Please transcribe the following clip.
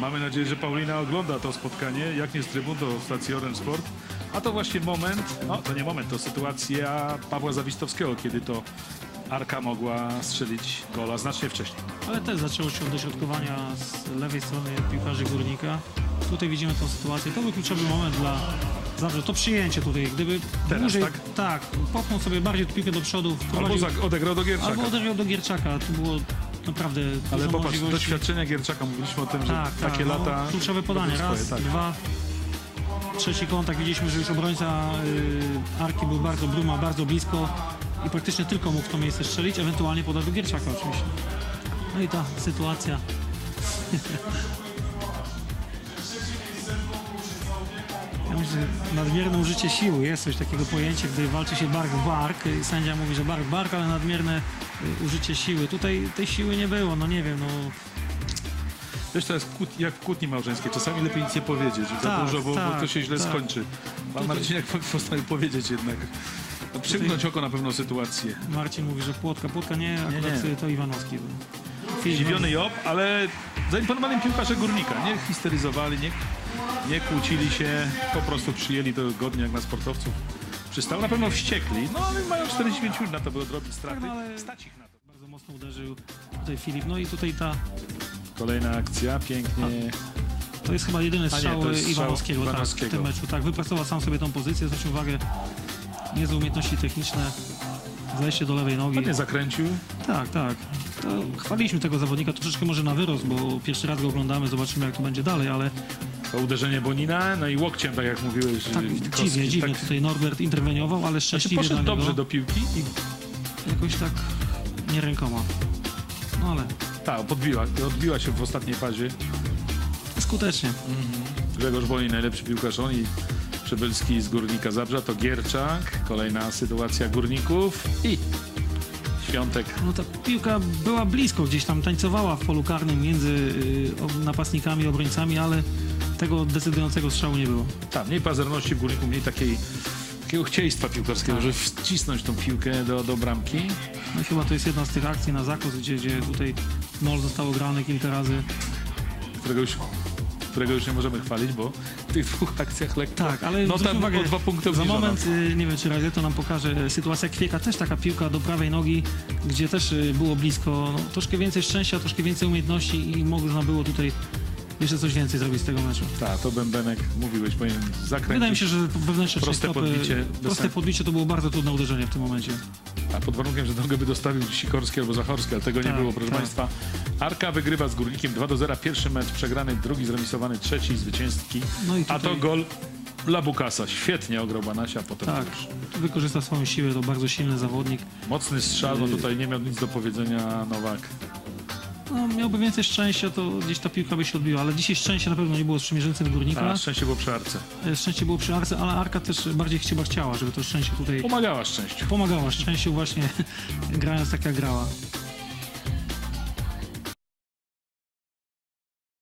Mamy nadzieję, że Paulina ogląda to spotkanie. Jak nie z trybun, to stacji Orange Sport. A to właśnie moment, no to nie moment, to sytuacja Pawła Zawistowskiego, kiedy to Arka mogła strzelić gola znacznie wcześniej. Ale też zaczęło się od dośrodkowania z lewej strony piłkarzy Górnika. Tutaj widzimy tą sytuację. To był kluczowy moment dla Zabrze. To przyjęcie tutaj, gdyby Teraz, dłużej, tak? tak, popchnął sobie bardziej piłkę do przodu, Albo odegrał do Gierczaka. albo odegrał do Gierczaka. To było naprawdę Ale dużo popatrz, możliwości. doświadczenia Gierczaka, mówiliśmy o tym, że Tak, tak, takie no, lata... Kluczowe podanie. Raz, swoje, tak. dwa. Trzeci kontakt. Widzieliśmy, że już obrońca y, Arki był bardzo, Bruma bardzo blisko i praktycznie tylko mógł w to miejsce strzelić, ewentualnie podał do Gierczaka oczywiście. No i ta sytuacja. Że nadmierne użycie siły jest coś takiego pojęcie, gdy walczy się bark w bark i sędzia mówi, że bark w bark, ale nadmierne y, użycie siły. Tutaj tej siły nie było, no nie wiem, no Wiesz, to jest kłót, jak w kłótni małżeńskiej. Czasami lepiej nic nie powiedzieć. Za Tak, dużo, bo, bo to tak, się źle tak. skończy. Pan Marciniak postanowił powiedzieć jednak. No, przymknąć oko na pewną sytuację. Marcin mówi, że Płotka. Płotka nie, akurat nie. to Iwanowski był. Zdziwiony Job, ale zaimponowany piłkarze Górnika. Nie histeryzowali, nie, nie kłócili się, po prostu przyjęli to godnie jak na sportowców. Przystał na pewno wściekli, no ale mają 45 minut na to, by odrobić straty. Tak, ale- Stać ich na to. Bardzo mocno uderzył tutaj Filip. No i tutaj ta, Kolejna akcja, pięknie. to jest chyba jedyny nie, strzał, jest strzał Iwanowskiego, Tak, w Iwanowskiego. tym meczu. Tak, wypracował sam sobie tą pozycję, zwrócił uwagę, niezłe umiejętności techniczne, zajście do lewej nogi. Ładnie zakręcił. Tak, tak. To chwaliliśmy tego zawodnika troszeczkę może na wyrost, bo pierwszy raz go oglądamy, zobaczymy jak to będzie dalej, ale To uderzenie Bonina, no i łokciem, tak jak mówiłeś. tak Witkowski, dziwnie, dziwnie tak, tutaj Norbert interweniował, ale Znaczy szczęśliwie poszedł dla niego. dobrze do piłki i Jakoś tak nie rękoma. No ale tak, podbiła, odbiła się w ostatniej fazie. skutecznie. Grzegorz Bonin, najlepszy piłkarz, on i Przybylski z Górnika Zabrza, to Gierczak, kolejna sytuacja Górników i Świątek. No ta piłka była blisko, gdzieś tam tańcowała w polu karnym między y, napastnikami, obrońcami, ale tego decydującego strzału nie było. Tam, mniej pazerności w Górniku, mniej takiej, takiego chciejstwa piłkarskiego, Tak. żeby wcisnąć tą piłkę do, do bramki. No i chyba to jest jedna z tych akcji na zakos, gdzie, gdzie tutaj mol został grany kilka razy. którego już, którego już nie możemy chwalić, bo w tych dwóch akcjach lekko. Tak, ale no tam uwagę, o dwa punkty za moment, y, nie wiem czy Razeto nam pokaże, y, sytuacja Kwieka, też taka piłka do prawej nogi, gdzie też y, było blisko, no, troszkę więcej szczęścia, troszkę więcej umiejętności i można było tutaj jeszcze coś więcej zrobić z tego meczu. Tak, to Bębenek, mówiłeś, powinien zakręcić. Wydaje mi się, że wewnętrzne Proste stopy, podbicie, proste podbicie to było bardzo trudne uderzenie w tym momencie. A pod warunkiem, że drogę by dostawił Sikorski albo Zachorski, ale tego nie Tak, było, proszę tak. Państwa. Arka wygrywa z Górnikiem 2 do 0. Pierwszy mecz przegrany, drugi zremisowany, trzeci zwycięski. No i A tutaj- to gol Labukasa. Świetnie ograł Banasia, potem Tak, już wykorzysta swoją siłę, to bardzo silny zawodnik. mocny strzał, no tutaj nie miał nic do powiedzenia Nowak. No, miałby więcej szczęścia, to gdzieś ta piłka by się odbiła, ale dzisiaj szczęścia na pewno nie było z przymierzeńcem Górnika. A szczęście było przy Arce. E, Szczęście było przy Arce, ale Arka też bardziej chyba chciała, żeby to szczęście tutaj Pomagała szczęściu. pomagała szczęściu właśnie grając tak jak grała.